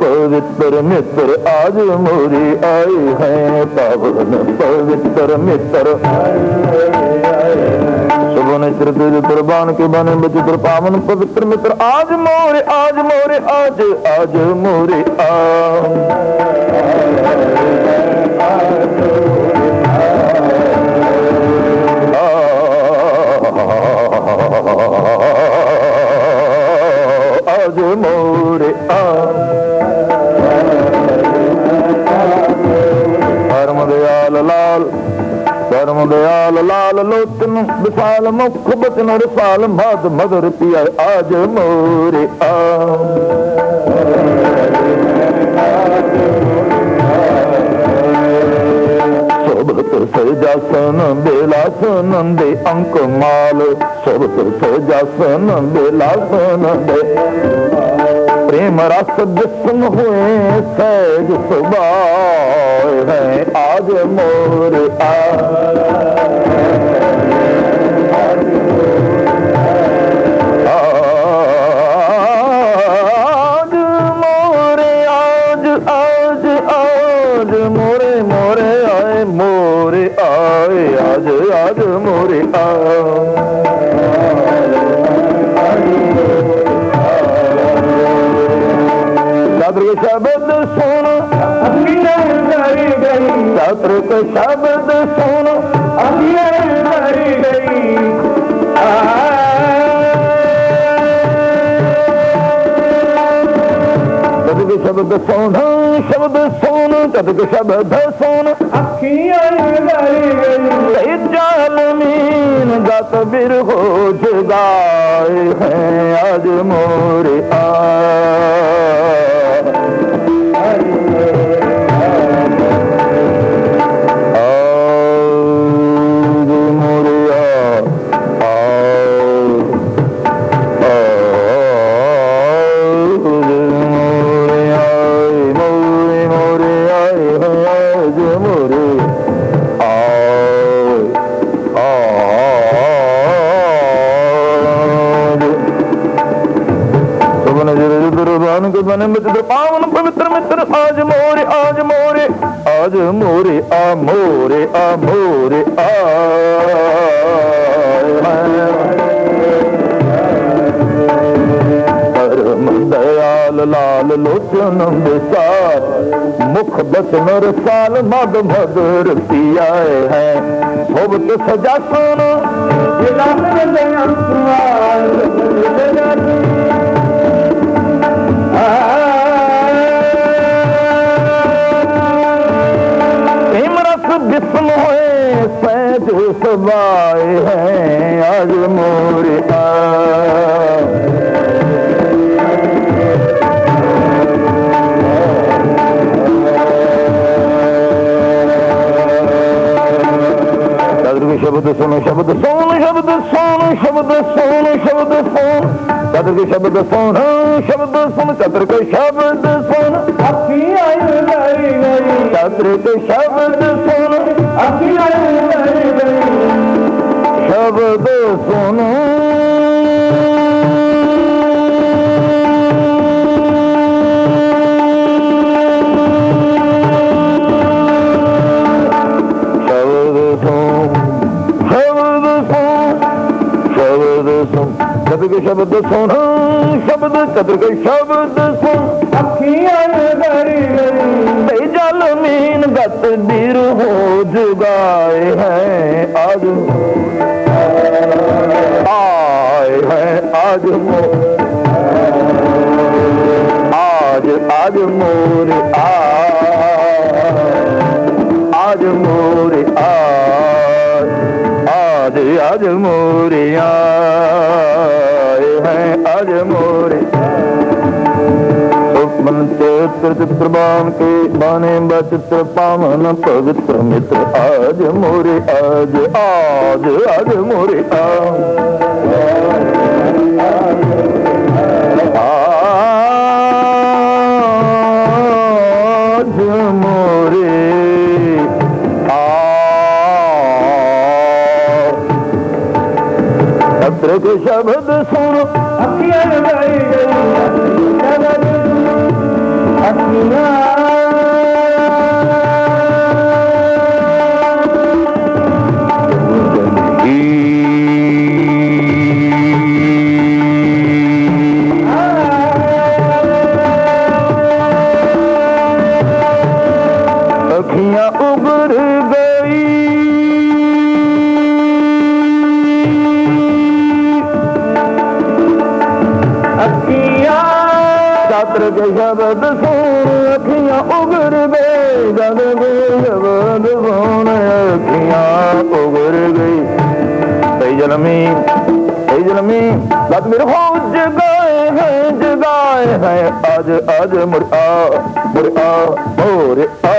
पवित्र मित्र आज मोरी आई है पावन पवित्र मित्र सुबन चित्र बान के बने बचित्र पावन पवित्र मित्र आज मोरे आज मोरे, आज आज मोरे आ सोबत सासनासे अंक माल सोबत सजासन ਪ੍ਰੇਮ ਰਸ ਜਿਸਮ ਹੋਏ ਸਹਿਜ ਸੁਭਾਏ ਹੈ। ਆਜ ਮੋਰ ਆ। ਆਜ ਮੋਰੇ, ਆਜ ਆਜ ਆਜ। ਮੋਰੇ ਮੋਰੇ ਆਏ ਮੋਰੇ ਆਏ। ਆਜ ਆਜ ਮੋਰੇ ਆ। श कपिक शब्द सोन शब्द सुधिक शब्द सुतो ਆ ਮੋਰੇ ਆਜ ਆਜ ਸੁਬਨ ਜਰ ਦੁਰਬਾਨ ਕੇ ਬਨ ਮਿੱਤਰ ਪਾਵਨ ਪਵਿੱਤਰ ਮਿੱਤਰ, ਆਜ ਮੋਰੇ ਆਜ ਮੋਰੇ ਆਜ ਮੋਰੇ, ਆ ਮੋਰੇ ਆ ਮੋਰੇ, ਆ। ਬਚਨ ਵਿਚਾਰ ਮੁਖ ਬਚਨ ਰਸਾਲ ਮਦ ਮਦ ਰਤੀਆਏ ਹੈ। ਸੁਭਤ ਸਜਾਸਨ ਇਲਾਹ ਦੇ ਅੰਸਵਾਲ ਹਿਮਰਸ ਬਿਸਮ ਹੋਏ ਸੈਜ ਸਵਾਏ ਹੈ ਅਜ ਮੋਰਿਆ। ਸ਼ਬਦ ਸੁਣੋ ਸ਼ਬਦ ਸੁਣ ਸ਼ਬਦ ਸੁਣ ਸ਼ਬਦ ਸੁਣ ਸ਼ਬਦ ਸੁਣ ਕਦਰ ਕੇ ਸ਼ਬਦ ਸੁਣ ਸ਼ਬਦ ਸੁਣ ਕਦਰ ਕੇ ਸ਼ਬਦ ਸੁਣ ਅੱਖੀਆਂ ਧਰੀ ਗਈ ਕਦਰ ਕੇ ਸ਼ਬਦ ਸੁਣ ਅੱਖੀਆਂ ਧਰੀ ਗਈ ਸ਼ਬਦ ਸੁਣ के शब्द सोना शब्द कदर के शब्द जल मीन गत दिर हो जुगाए हैं आज आए हैं आज राज मोरे सुमन ते चित्र प्रभान के बाने बचित्र पावन पवित्र मित्र आज मोरे आज आज आज मोरे आज मोरे आ शब्द सुनो Yine ਸਤਰ ਕੇ ਸ਼ਬਦ ਸੁਣ ਅੱਖੀਆਂ ਉਗਰ ਗਈ ਜਦ ਕੇ ਸ਼ਬਦ ਸੁਣ ਅੱਖੀਆਂ ਉਗਰ ਗਈ ਤੇ ਜਨਮੀ ਤੇ ਜਨਮੀ ਲੱਤ ਮੇਰੇ ਹੋ ਜਗਾਏ ਹੈ ਜਗਾਏ ਹੈ ਅੱਜ ਅੱਜ ਮੁਰ ਆ ਮੁਰ ਆ।